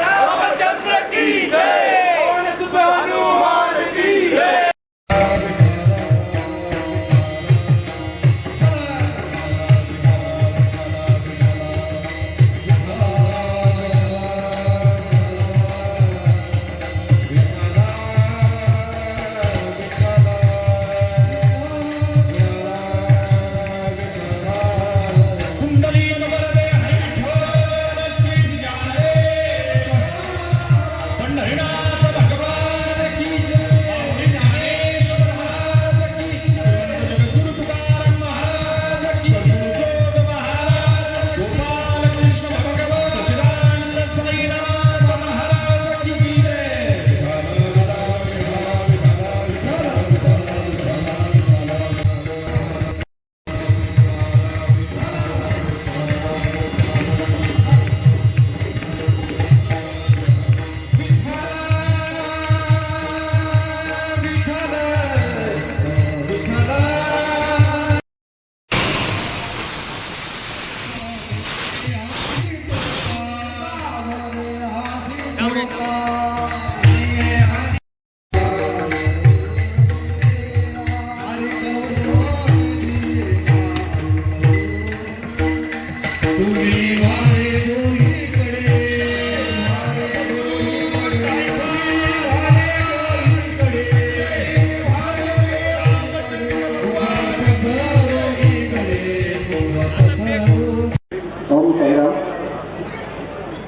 रामचंद्र की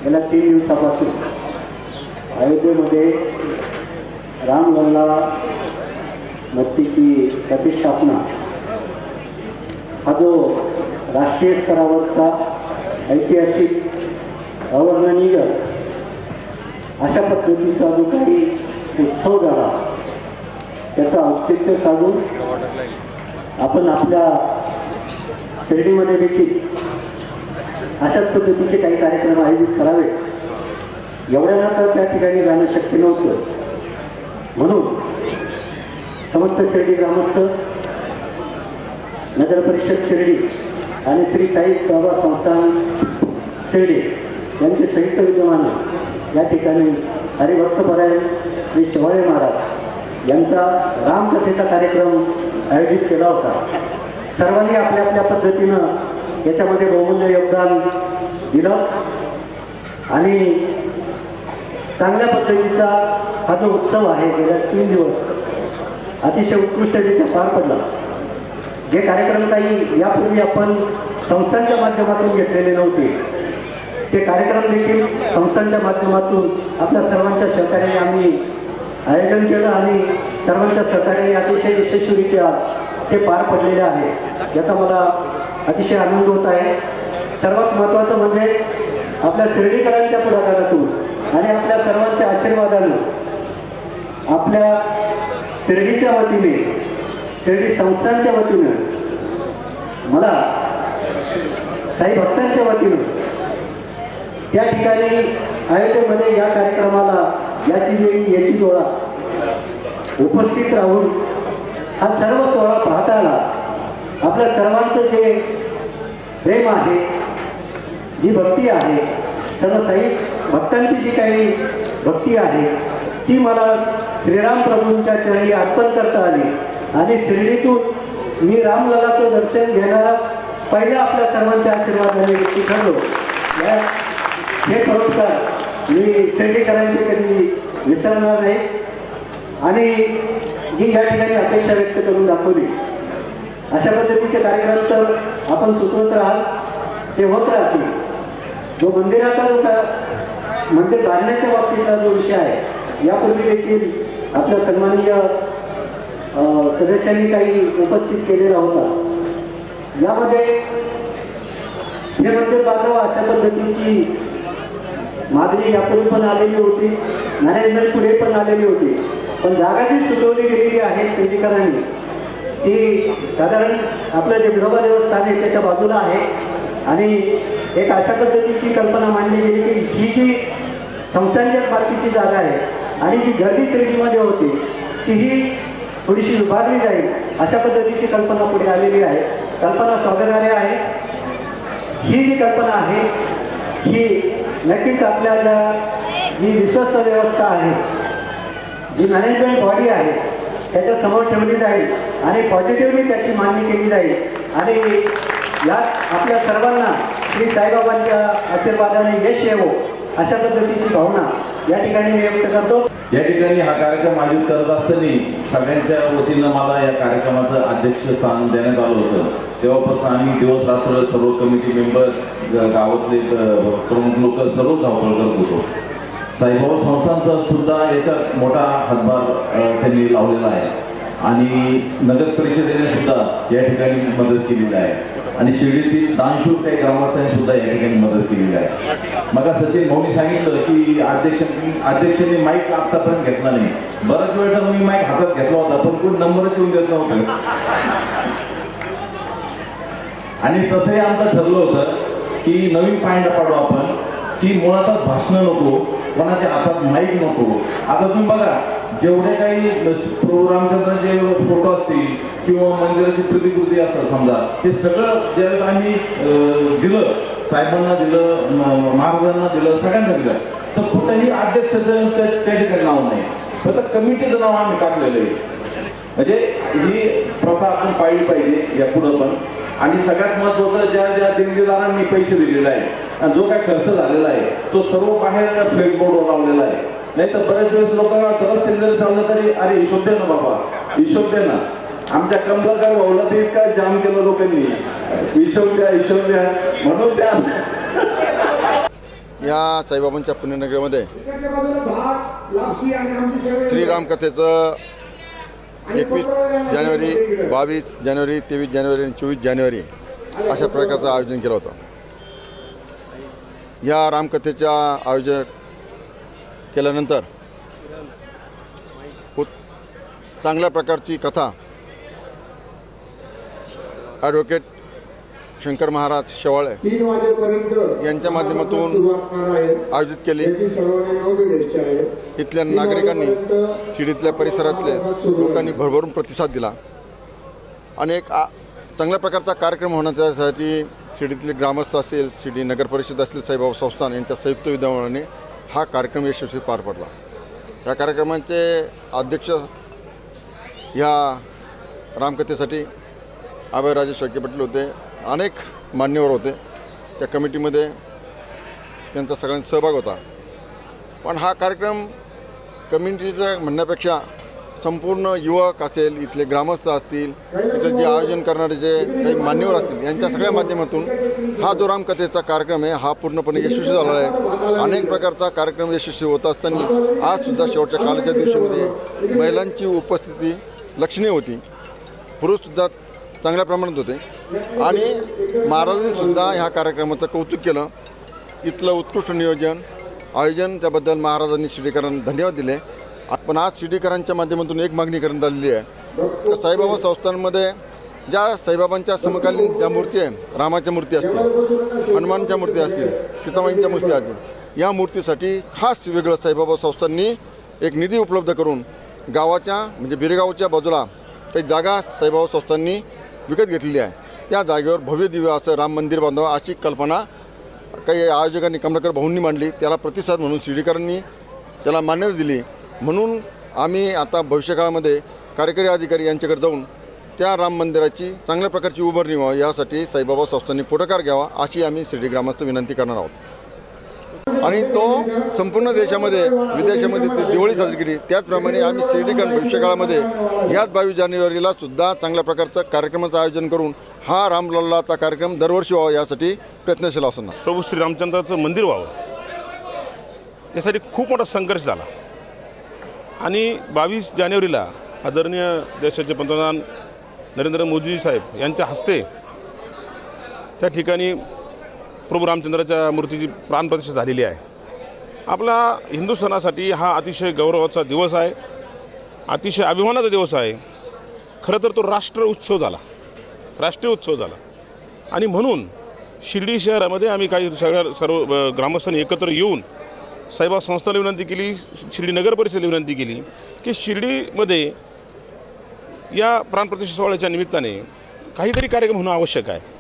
गेल्या तीन दिवसापासून अयोध्येमध्ये रामलल्ला मूर्तीची प्रतिष्ठापना. हा जो राष्ट्रीय स्तरावरचा ऐतिहासिक अवर्णनीय अशा पद्धतीचा जो काही उत्सव झाला त्याचं औचित्य साधून आपण आपल्या शिर्डीमध्ये देखील अशाच पद्धतीचे काही कार्यक्रम आयोजित करावे एवढ्याला तर त्या ठिकाणी जाणं शक्य नव्हतं. म्हणून समस्त शिर्डी ग्रामस्थ नगर परिषद शिर्डी आणि श्री साई बाबा संस्थान शिर्डी यांचे संयुक्त विद्यमानं या ठिकाणी हरिभक्तपरायण श्री शिवाजी महाराज यांचा रामकथेचा कार्यक्रम आयोजित केला होता. सर्वांनी आपल्या आपल्या पद्धतीनं याच्यामध्ये बहुमूल्य योगदान दिलं. आणि चांगल्या पद्धतीचा हा जो उत्सव आहे गेल्या तीन दिवस अतिशय उत्कृष्टरित्या पार पडला. जे कार्यक्रम काही यापूर्वी आपण संस्थांच्या माध्यमातून घेतलेले नव्हते ते कार्यक्रम देखील संस्थांच्या माध्यमातून आपल्या सर्वांच्या सहकार्याने आम्ही आयोजन केलं आणि सर्वांच्या सहकार्याने अतिशय यशस्वीरित्या ते पार पडलेले आहे. याचा मला अतिशय आनंद होत आहे. सर्वात महत्त्वाचं म्हणजे आपल्या शिर्डीकरांच्या पुढाकारातून आणि आपल्या सर्वांच्या आशीर्वादानं आपल्या शिर्डीच्या वतीने शिर्डी संस्थांच्या वतीनं मला साई भक्तांच्या वतीनं त्या ठिकाणी अयोध्येमध्ये या कार्यक्रमाला याची देवी याची डोळा उपस्थित राहून हा सर्व सोहळा पाहता आला आपल्या सर्वांचं जे प्रेम आहे जी भक्ती आहे सर्व साई भक्तांची जी काही भक्ती आहे ती मला श्रीराम प्रभूंच्या चरणी अर्पण करता आली. आणि शिर्डीतून मी रामललाचं दर्शन घेणारा पहिल्या आपल्या सर्वांच्या आशीर्वादाने व्यक्ती ठरलो. या हे खरोखर मी शिर्डीकरांचे कधी विसरणार नाही. आणि जी या ठिकाणी अपेक्षा व्यक्त करून दाखवली अशा पद्धतीचे कार्यक्रम तर आपण सुचवत राहाल. ते होत राहतील. जो मंदिराचा जो मंदिर बांधण्याच्या बाबतीतला जो विषय आहे यापूर्वी देखील आपल्या सन्माननीय सदस्यांनी काही उपस्थित केलेला होता. यामध्ये हे मंदिर बांधावं अशा पद्धतीची मागणी यापूर्वी पण आलेली होती. मॅनेजमेंट पुढे पण आलेली होती. पण जागा जी सुचवली गेलेली आहे सैनिकांनी ती साधारण आपलं जे विनोबा देवस्थान आहे त्याच्या बाजूला आहे. आणि एक अशा पद्धतीची कल्पना मांडली गेली की ही जी संस्थांच्या पार्टीची जागा आहे आणि जी गर्दी श्रेणीमध्ये होती तीही थोडीशी विभागली जाईल अशा पद्धतीची कल्पना पुढे आलेली आहे. कल्पना स्वागतार्ह आहे. ही जी कल्पना आहे ही नक्कीच आपल्या ज्या जी विश्वस्त व्यवस्था आहे जी मॅनेजमेंट बॉडी आहे त्याच्यासमोर ठेवली जाईल आणि पॉझिटिव्हली त्याची मांडणी केली जाईल. आणि यात आपल्या सर्वांना श्री साईबाबांच्या आशीर्वादाने यश येवो अशा पद्धतीची भावना या ठिकाणी मी व्यक्त करतो. या ठिकाणी हा कार्यक्रम आयोजित करत असताना सगळ्यांच्या वतीनं मला या कार्यक्रमाचं अध्यक्षस्थान देण्यात आलं होतं. तेव्हापासून आम्ही दिवस रात्र सर्व कमिटी मेंबर गावातले प्रमुख लोक सर्व धावपळ करत होतो. साईबाबा संस्थांचा सुद्धा याच्यात मोठा हातभार त्यांनी लावलेला आहे. आणि नगर परिषदेने सुद्धा या ठिकाणी मदत केलेली आहे. आणि शिर्डीतील दानशूर काही ग्रामस्थांनी सुद्धा या ठिकाणी मदत केलेली आहे. मग सचिन भाऊनी सांगितलं की अध्यक्ष अध्यक्षांनी माईक आतापर्यंत घेतला नाही. बऱ्याच वेळेचा मी माईक हातात घेतला होता पण कोण नंबरच येऊन देत नव्हतं. आणि तसंही आमचं ठरलं होतं की नवीन पायंडा पाडू आपण. की मुळातच भाषणं नको कोणाच्या हातात माईक नको. आता तुम्ही बघा जेवढे काही प्रभू रामचंद्रांचे फोटो असतील किंवा मंदिराची प्रतिकृती असतात समजा हे सगळं ज्यावेळेस आम्ही अं, दिलं साहेबांना दिलं महाराजांना दिलं सगळ्यांना दिलं तर कुठेही अध्यक्षाचं त्या ठिकाणी नाव नाही. फक्त कमिटीचं नाव आम्ही टाकलेलं आहे. म्हणजे ही प्रथा आपण पाळली पाहिजे या पुढं पण. आणि सगळ्यात महत्वाचं ज्या ज्या देणगीदारांनी पैसे दिलेले आहे आणि जो काय खर्च झालेला आहे तो सर्व बाहेर फ्लेक्सबोर्डवर लावलेला आहे. नाही तर बरेच वेळेस लोक खरंच सिलेंडर चाललं तरी अरे हिशोब दे ना बाबा हिशोब दे ना. आमच्या कमलाकर भाऊला ते इतका जाम केलं लोकांनी. हिशोब द्या हिशोब द्या म्हणून द्या. या साईबाबांच्या पुण्यनगरीमध्ये श्रीरामकथेचं एकवीस जानेवारी बावीस जानेवारी तेवीस जानेवारी आणि चोवीस जानेवारी अशा प्रकारचं आयोजन केलं होतं. या रामकथेच्या आयोजन केल्यानंतर चांगल्या प्रकारची कथा ॲडव्होकेट शंकर महाराज शेवाळे यांच्या माध्यमातून आयोजित केली. इथल्या नागरिकांनी शिडीतल्या परिसरातले लोकांनी भरभरून प्रतिसाद दिला. एक आ- चांगल्या प्रकारचा कार्यक्रम होण्यासाठी शिडीतले ग्रामस्थ असेल शिडी नगर परिषद असेल साईबाबा संस्थान यांच्या संयुक्त विद्यमानाने हा कार्यक्रम यशस्वी पार पडला. या कार्यक्रमाचे अध्यक्ष ह्या रामकथेसाठी अभयराजे शेळके पाटील होते. अनेक मान्यवर होते. त्या कमिटीमध्ये त्यांचा सगळ्यांचा सहभाग होता. पण हा कार्यक्रम कम्युनिटीचा म्हणण्यापेक्षा संपूर्ण युवक असेल इथले ग्रामस्थ असतील इथले जे आयोजन करणारे जे काही मान्यवर असतील यांच्या सगळ्या माध्यमातून हा जो रामकथेचा कार्यक्रम आहे. हा पूर्णपणे यशस्वी झाला आहे. अनेक प्रकारचा कार्यक्रम यशस्वी होत असताना आजसुद्धा शेवटच्या कालाच्या दिवशीमध्ये महिलांची उपस्थिती लक्षणीय होती. पुरुषसुद्धा चांगल्या प्रमाणात होते. आणि महाराजांनी सुद्धा ह्या कार्यक्रमाचं कौतुक केलं. इथलं उत्कृष्ट नियोजन आयोजन त्याबद्दल महाराजांनी शिर्डीकरांना धन्यवाद दिले. पण आज शिर्डीकरांच्या माध्यमातून एक मागणी करण्यात आलेली आहे. तर साईबाबा संस्थांमध्ये ज्या साईबाबांच्या समकालीन ज्या मूर्ती आहे रामाच्या मूर्ती असतील हनुमानच्या मूर्ती असतील सीतामाईंच्या मूर्ती असतील या मूर्तीसाठी खास वेगळं साईबाबा संस्थांनी एक निधी उपलब्ध करून गावाच्या म्हणजे बिरेगावच्या बाजूला काही जागा साईबाबा संस्थांनी विकत घेतलेली आहे. त्या जागेवर भव्य दिव्य असं राम मंदिर बांधावं अशी कल्पना काही आयोजकांनी कमलाकर भाऊंनी मांडली. त्याला प्रतिसाद म्हणून शिर्डीकरांनी त्याला मान्यता दिली. म्हणून आम्ही आता भविष्यकाळामध्ये कार्यकारी अधिकारी यांच्याकडे जाऊन त्या राम मंदिराची चांगल्या प्रकारची उभारणी व्हावी. यासाठी साईबाबा संस्थांनी पुढाकार घ्यावा अशी आम्ही शिर्डी ग्रामस्थ विनंती करणार आहोत. आणि तो संपूर्ण देशामध्ये विदेशामध्ये ती दिवाळी साजरी केली. त्याचप्रमाणे आम्ही शिर्डीकर भविष्यकाळामध्ये याच बावीस जानेवारीला सुद्धा चांगल्या प्रकारचं कार्यक्रमाचं आयोजन करून हा रामलल्लाचा कार्यक्रम दरवर्षी व्हावा यासाठी प्रयत्नशील असणार प्रभू श्रीरामचंद्राचं मंदिर व्हावं. यासाठी खूप मोठा संघर्ष झाला. आणि बावीस जानेवारीला आदरणीय देशाचे पंतप्रधान नरेंद्र मोदी साहेब यांच्या हस्ते त्या ठिकाणी प्रभू रामचंद्राच्या मूर्तीची प्राणप्रतिष्ठा झालेली आहे. आपला हिंदू सणासाठी हा अतिशय गौरवाचा दिवस आहे. अतिशय अभिमानाचा दिवस आहे. खरं तर तो राष्ट्र उत्सव झाला. राष्ट्रीय उत्सव झाला. आणि म्हणून शिर्डी शहरामध्ये आम्ही काही सगळ्या सर्व ग्रामस्थांनी एकत्र येऊन साईबा संस्थाला विनंती केली शिर्डी नगर परिषदेला विनंती केली की शिर्डीमध्ये या प्राणप्रतिष्ठा सोहळ्याच्या निमित्ताने काहीतरी कार्यक्रम होणं आवश्यक आहे.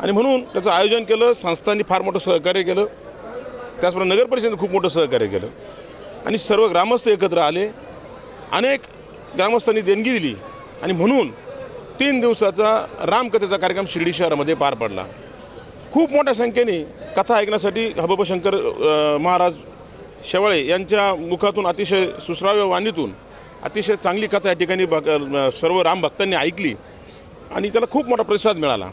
आणि म्हणून त्याचं आयोजन केलं संस्थांनी फार मोठं सहकार्य केलं. त्याचबरोबर नगर परिषदेने खूप मोठं सहकार्य केलं. आणि सर्व ग्रामस्थ एकत्र आले. अनेक ग्रामस्थांनी देणगी दिली. आणि म्हणून तीन दिवसाचा रामकथेचा कार्यक्रम शिर्डी शहरामध्ये पार पडला. खूप मोठ्या संख्येने कथा ऐकण्यासाठी हबब शंकर महाराज शेवाळे यांच्या मुखातून अतिशय सुश्राव्य वाणीतून अतिशय चांगली कथा या ठिकाणी सर्व राम भक्तांनी ऐकली. आणि त्याला खूप मोठा प्रतिसाद मिळाला.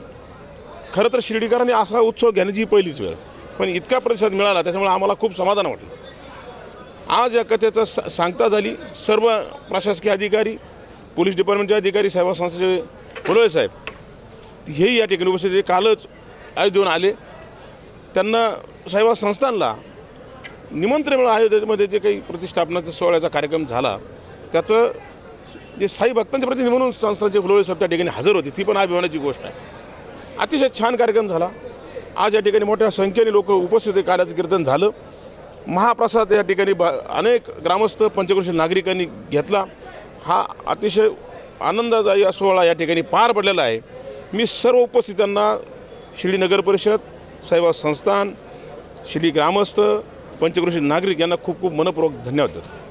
खरं तर शिर्डीकरांनी असा उत्सव घेण्याची ही पहिलीच वेळ. पण इतका प्रतिसाद मिळाला त्याच्यामुळे आम्हाला खूप समाधान वाटलं. आज या कथेचा सा- सांगता झाली सर्व प्रशासकीय अधिकारी पोलीस डिपार्टमेंटचे अधिकारी सेवा संस्थेचे पुरोळे साहेब. हेही या ठिकाणी उपस्थित कालच आयोजन आले. त्यांना सेवा संस्थांना निमंत्रण मिळालं. आयोजनामध्ये जे काही प्रतिष्ठापनाचा सोहळ्याचा कार्यक्रम झाला त्याचं जे साई भक्तांचे प्रतिनिधी म्हणून संस्थांचे फुलवळे साहेब त्या ठिकाणी हजर होते. ती पण अभिमानाची गोष्ट आहे. अतिशय छान कार्यक्रम झाला. आज या ठिकाणी मोठ्या संख्येने लोक उपस्थित कार्याचं कीर्तन झालं. महाप्रसाद या ठिकाणी बा अनेक ग्रामस्थ पंचक्रोशी नागरिकांनी घेतला. हा अतिशय आनंददायी सोहळा या ठिकाणी पार पडलेला आहे. मी सर्व उपस्थितांना शिर्डी नगर परिषद सेवा संस्थान शिर्डी ग्रामस्थ पंचक्रोशी नागरिक यांना खूप खूप मनपूर्वक धन्यवाद देतो.